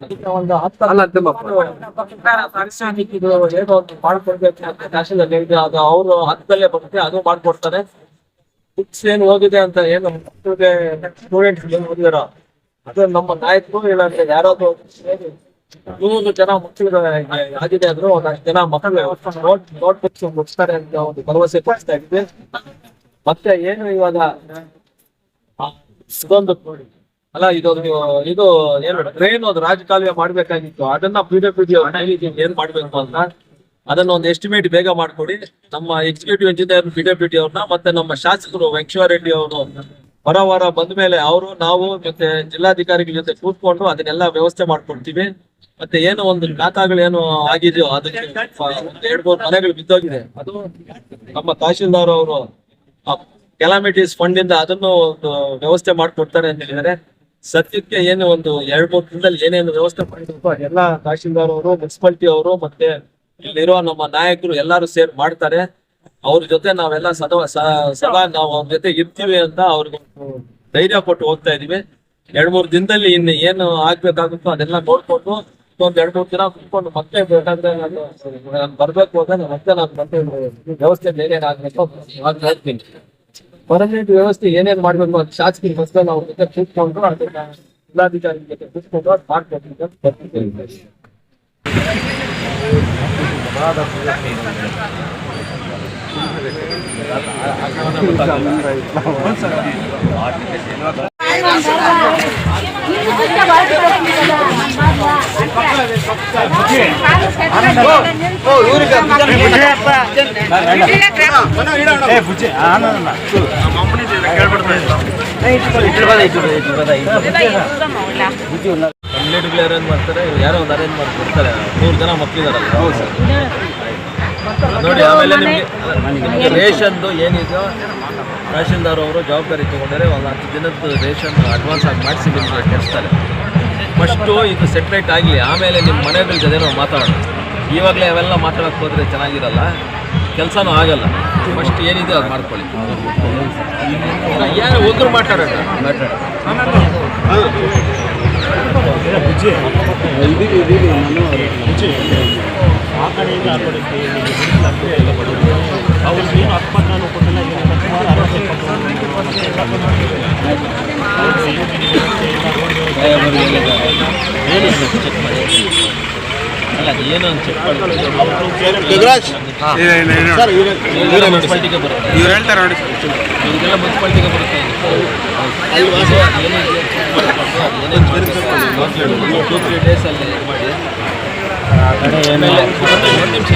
ಒಂದು ಏನೋ ಒಂದು ಮಾಡ್ಕೊಡ್ಬೇಕು ಅಂತ ಅದು ಅವರು ಹತ್ತಲ್ಲೇ ಬರುತ್ತೆ ಅದು ಮಾಡ್ಕೊಡ್ತಾರೆ. ಬುಕ್ಸ್ ಏನ್ ಹೋಗಿದೆ ಅಂತ ಏನು ಸ್ಟೂಡೆಂಟ್ಸ್ ಏನ್ ಓದಿದಾರ ಅದು ನಮ್ಮ ನಾಯಕರು ಇಲ್ಲಾಂದ್ರೆ ಯಾರಾದ್ರು ನೂರು ಜನ ಮಕ್ಕಳು ಆಗಿದೆ ಅಂದ್ರು ಒಂದಷ್ಟು ಜನ ಮಕ್ಕಳು ನೋಟ್ ನೋಟ್ ಬುಕ್ಸ್ ಮುಗಿಸ್ತಾರೆ ಅಂತ ಒಂದು ಭರವಸೆ ಕೊಡಿಸ್ತಾ ಇದ್ದೀವಿ ಮತ್ತೆ ಏನು ಇವಾಗ? ಇದೊಂದು ಅಲ್ಲ ಇದೊಂದು ಇದು ಏನು ಟ್ರೈನ್ ಒಂದು ರಾಜಕಾಲುವೆ ಮಾಡ್ಬೇಕಾಗಿತ್ತು. ಅದನ್ನ ಪಿ ಡಬ್ಲ್ಯೂ ಡಿ ಏನ್ ಮಾಡ್ಬೇಕು ಅಂತ ಅದನ್ನ ಒಂದು ಎಸ್ಟಿಮೇಟ್ ಬೇಗ ಮಾಡ್ಕೊಡಿ. ನಮ್ಮ executive engineer P W D ಅವ್ರನ್ನ, ಮತ್ತೆ ನಮ್ಮ ಶಾಸಕರು ವೆಂಕಟರೆಡ್ಡಿ ಅವರು ಹೊರ ವಾರ ಬಂದ ಮೇಲೆ ಅವರು, ನಾವು, ಮತ್ತೆ ಜಿಲ್ಲಾಧಿಕಾರಿಗಳ ಜೊತೆ ಕೂತ್ಕೊಂಡು ಅದನ್ನೆಲ್ಲ ವ್ಯವಸ್ಥೆ ಮಾಡ್ಕೊಡ್ತೀವಿ. ಮತ್ತೆ ಏನು ಒಂದು ಖಾತಾಗಳೇನು ಆಗಿದೆಯೋ ಅದಕ್ಕೆ ಎರಡ್ ಮೂರು ಮನೆಗಳು ಬಿದ್ದೋಗಿದೆ. ಅದು ನಮ್ಮ ತಹಶೀಲ್ದಾರ್ ಅವರು ಕೆಲಾಮಿಟೀಸ್ ಫಂಡ್ ಇಂದ ಅದನ್ನು ಒಂದು ವ್ಯವಸ್ಥೆ ಮಾಡ್ಕೊಡ್ತಾರೆ ಅಂತ ಹೇಳಿದ್ದಾರೆ. ಸದ್ಯಕ್ಕೆ ಏನು ಒಂದು ಎರಡ್ ಮೂರು ದಿನದಲ್ಲಿ ಏನೇನು ವ್ಯವಸ್ಥೆ ಮಾಡಿದ್ರು ಎಲ್ಲ ತಹಶೀಲ್ದಾರ್ ಅವರು ಮುನ್ಸಿಪಾಲಿಟಿ ಅವರು ಮತ್ತೆ ಇಲ್ಲಿರೋ ನಮ್ಮ ನಾಯಕರು ಎಲ್ಲಾರು ಸೇರ್ ಮಾಡ್ತಾರೆ. ಅವ್ರ ಜೊತೆ ನಾವೆಲ್ಲ ಸದಾ ಸದಾ ನಾವು ಅವ್ರ ಜೊತೆ ಇರ್ತೀವಿ ಅಂತ ಅವ್ರಿಗೆ ಒಂದು ಧೈರ್ಯ ಕೊಟ್ಟು ಹೋಗ್ತಾ ಇದೀವಿ. ಎರಡ್ ಮೂರ್ ದಿನದಲ್ಲಿ ಇನ್ನು ಏನು ಆಗ್ಬೇಕಾಗುತ್ತೋ ಅದೆಲ್ಲ ನೋಡ್ಕೊಂಡು ಒಂದ್ ಎರಡ್ ಮೂರ್ ದಿನ ಕುತ್ಕೊಂಡು ಮತ್ತೆ ಬೇಕಾದ್ರೆ ನಾನು ಬರ್ಬೇಕು ಅಂದ್ರೆ ಮತ್ತೆ ನಾನು ಮತ್ತೆ ವ್ಯವಸ್ಥೆ ಆಗ್ಬೇಕು ಅವಾಗ ಹೇಳ್ತೀನಿ. ಪರ್ಮನೆಂಟ್ ವ್ಯವಸ್ಥೆ ಏನೇನ್ ಮಾಡ್ಬೇಕು ಅಂತ ಶಾಸಕರ ಮಸ್ತ ನಾವು ಜೊತೆ ಕೂತ್ಕೊಂಡು ಅದನ್ನ ಜಿಲ್ಲಾಧಿಕಾರಿ ಜೊತೆ ಕೂತ್ಕೊಂಡು ಅದ್ ಮಾಡ್ಬೇಕು ಅಂತ ಬರ್ತಿದ್ದೀವಿ. ಅರೇಂಜ್ ಮಾಡ್ತಾರೆ ಯಾರೋ ಒಂದು ಅರೇಂಜ್ ಮಾಡಿ ಕೊಡ್ತಾರೆ ನೂರು ಜನ ಮಕ್ಕಳಿದಾರಲ್ಲ ನೋಡಿ ಆಮೇಲೆ ನಿಮ್ಗೆ ರೇಷನ್ದು ಏನಿದೆಯೋ ತಹಶೀಲ್ದಾರ್ ಅವರು ಜವಾಬ್ದಾರಿ ತೊಗೊಂಡರೆ ಒಂದು ಹತ್ತು ದಿನದ ರೇಷನ್ ಅಡ್ವಾನ್ಸ್ ಆಗಿ ಮಾಡಿಸಿ ನಿಮ್ಗೆ ಕೆಡಿಸ್ತಾರೆ ಫಸ್ಟು ಇದು ಸೆಪ್ರೇಟ್ ಆಗಲಿ, ಆಮೇಲೆ ನಿಮ್ಮ ಮನೆಗಳ ಜೊತೆ ನಾವು ಮಾತಾಡೋಣ. ಇವಾಗಲೇ ಅವೆಲ್ಲ ಮಾತಾಡೋಕ್ಕೆ ಹೋದರೆ ಚೆನ್ನಾಗಿರಲ್ಲ, ಕೆಲಸನೂ ಆಗಲ್ಲ. ಫಸ್ಟ್ ಏನಿದೆ ಅದು ಮಾಡ್ಕೊಳ್ಳಿ. ಏನು ಒಬ್ಬರು ಮಾತಾಡೋಣ ಅವ್ರಿಗೆ ಏನು ಕೊಟ್ಟಿಲ್ಲ ಅಲ್ಲ ಏನು ಅಂತ ಚೆಕ್ ಮಾಡಿ. ಮುನ್ಸಿಪಾಲ್ಟಿಗೆ ಬರುತ್ತೆ. ಇವ್ರು ಹೇಳ್ತಾರೆ ನೋಡಿ ಇದೆಲ್ಲ ಮುನ್ಸಿಪಾಲ್ಟಿಗೆ ಬರುತ್ತೆ. ಟೂ ತ್ರೀ ಡೇಸ್ ಅಲ್ಲಿ ಮಾಡಿ. ಆಮೇಲೆ ಒಂದು ನಿಮಿಷ.